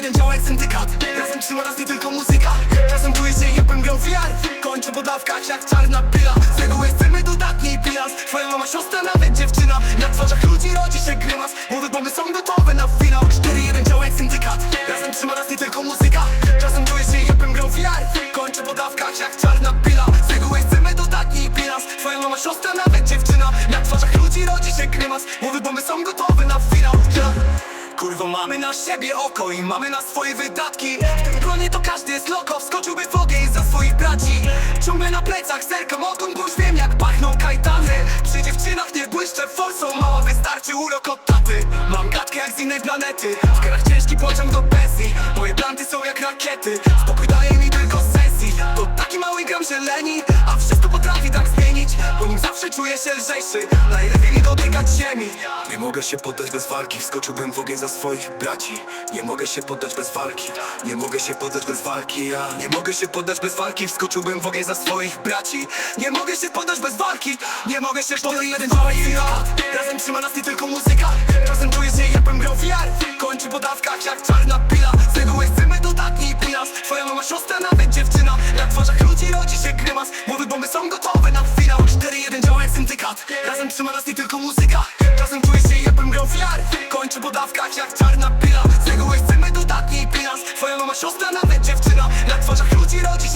jeden działa jak syndykat. Razem trzyma nas nie tylko muzyka. Czasem czuję się jakbym grał VR Kończę po dawkach jak czarna pila. Z reguły chcemy dodatni bilans. Twoja mama, siostra, nawet dziewczyna. Na twarzach ludzi rodzi się grymas. Młode bomby są gotowe na finał. 4-1 działa jak syndykat. Razem trzyma nas nie tylko muzyka. Czasem czuję się jakbym grał VR Kończę po dawkach jak czarna pila. Z reguły chcemy dodatni bilans. Twoja mama, siostra, nawet dziewczyna. Na twarzach ludzi rodzi się grymas. Młode bomby są gotowe Kurwa mamy na siebie oko i mamy na swoje wydatki. W tym gronie to każdy jest loko Wskoczyłby w ogień za swoich braci. Ciągle na plecach zerkam odkąd bo wiem jak pachną kajtany. Przy dziewczynach nie błyszczę forsą Mała wystarczy urok od taty. Mam gadkę jak z innej planety W krach ciężki pociąg do pensji. Moje planty są jak rakiety Spokój daje mi tylko sesji To taki mały gram zieleni A wszystko potrafi tak zmienić Po nim zawsze czuję się lżejszy. Najlepiej nie dotykać ziemi. Nie mogę się poddać bez walki. Wskoczyłbym w ogień za swoich braci. Nie mogę się poddać bez walki. Nie mogę się poddać bez walki Ja. Nie mogę się poddać bez walki. Wskoczyłbym w ogień za swoich braci. Nie mogę się poddać bez walki. Nie mogę się poddać jeden działa i Razem trzyma nas nie tylko muzyka. Czasem czuję syndykat Razem trzyma nas nie tylko muzyka. Czasem czuję się jakbym grał VR Kończy po dawkach jak czarna pila Z reguły chcemy dodatni bilans. Twoja mama, siostra, nawet dziewczyna. Na twarzach ludzi rodzi